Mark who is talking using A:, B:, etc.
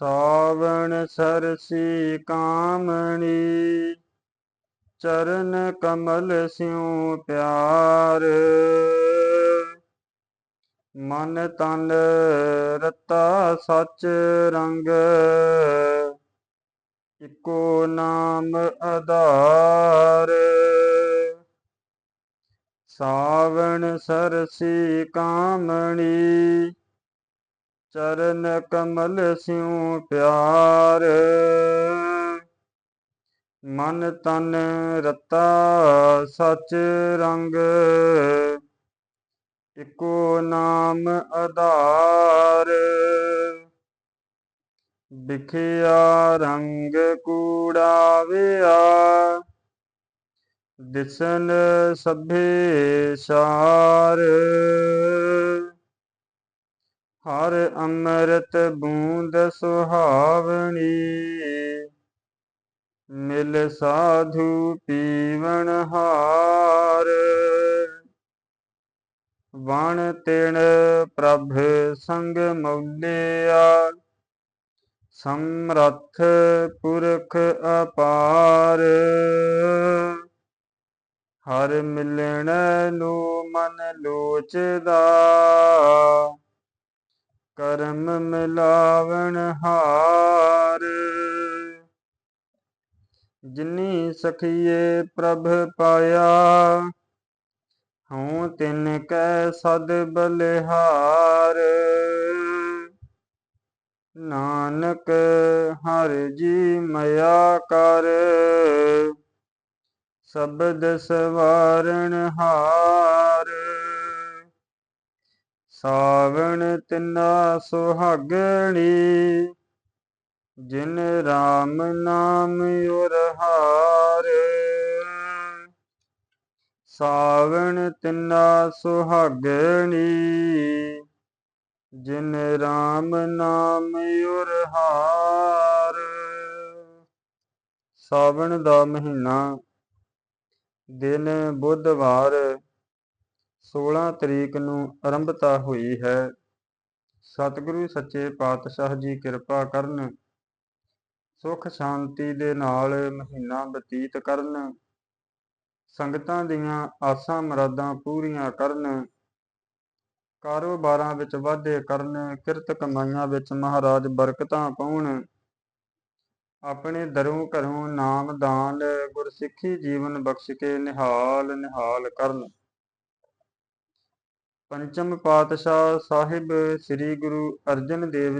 A: ਸਾਵਣ ਸਰਸੀ ਕਾਮਣੀ, ਚਰਨ ਕਮਲ ਸਿਉ ਪਿਆਰ। ਮਨ ਤਨ ਰਤਾ ਸੱਚ ਰੰਗ, ਇਕੋ ਨਾਮ ਆਧਾਰ। ਸਾਵਣ ਸਰਸੀ ਕਾਮਣੀ ਚਰਨ ਕਮਲ ਸਿਉ ਪਿਆਰ। ਮਨ ਤਨ ਰਤਾ ਸਚ ਰੰਗ। ਇਕੋ ਨਾਮ ਆਧਾਰ। ਵਿਖਿਆ ਰੰਗ ਕੂੜਾਵਿਆ। ਦਿਸਨ ਸਭੇ ਸਾਰ। ਹਰ ਅੰਮ੍ਰਿਤ ਬੂੰਦ ਸੁਹਾਵਣੀ। ਮਿਲ ਸਾਧੂ ਪੀਵਨ ਹਾਰ। ਵਣ ਤਿਣ ਪ੍ਰਭ ਸੰਗ ਮੌਲਿਆ। ਸਮਰੱਥ ਪੁਰਖ ਅਪਾਰ। ਹਰ ਮਿਲਣ ਨੂੰ ਮਨ ਲੋਚਦਾ। ਕਰਮ ਮਿਲਾਵਣ ਹਾਰ। ਜਿਨੀ ਸਖੀਏ ਪ੍ਰਭ ਪਾਇਆ, ਹਉ ਤਿਨ ਕੈ ਸਦ ਬਲਿਹਾਰ। ਨਾਨਕ ਹਰ ਜੀ ਮਇਆ ਕਰ, ਸ਼ਬਦ ਸਵਾਰਣ ਹਾਰ। ਸਾਵਣ ਤਿੰਨਾ ਸੁਹਾਗਣੀ, ਜਿਨ ਰਾਮ ਨਾਮ ਉਰਹਾਰ ਸਾਵਣ ਤਿੰਨਾ ਸੁਹਾਗਣੀ, ਜਿਨ ਰਾਮ ਨਾਮ ਉਰਹਾਰ ਸਾਵਣ ਦਾ ਮਹੀਨਾ ਦਿਨ ਬੁੱਧਵਾਰ 16 ਤਰੀਕ ਨੂੰ ਆਰੰਭਤਾ ਹੋਈ ਹੈ। ਸਤਿਗੁਰੂ ਸੱਚੇ ਪਾਤਸ਼ਾਹ ਜੀ ਕਿਰਪਾ ਕਰਨ, ਸੁਖ ਸ਼ਾਂਤੀ ਦੇ ਨਾਲ ਮਹੀਨਾ ਬਤੀਤ ਕਰਨ, ਸੰਗਤਾਂ ਦੀਆਂ ਆਸਾਂ ਮੁਰਾਦਾਂ ਪੂਰੀਆਂ ਕਰਨ, ਕਾਰੋਬਾਰਾਂ ਵਿੱਚ ਵਾਧੇ ਕਰਨ, ਕਿਰਤ ਕਮਾਈਆਂ ਵਿੱਚ ਮਹਾਰਾਜ ਬਰਕਤਾਂ ਪਾਉਣ, ਆਪਣੇ ਦਰੋਂ ਘਰੋਂ ਨਾਮ ਦਾਨ, ਗੁਰਸਿੱਖੀ ਜੀਵਨ ਬਖਸ਼ ਕੇ ਨਿਹਾਲ ਨਿਹਾਲ ਕਰਨ। ਪੰਚਮ ਪਾਤਸ਼ਾਹ ਸਾਹਿਬ ਸ੍ਰੀ ਗੁਰੂ ਅਰਜਨ ਦੇਵ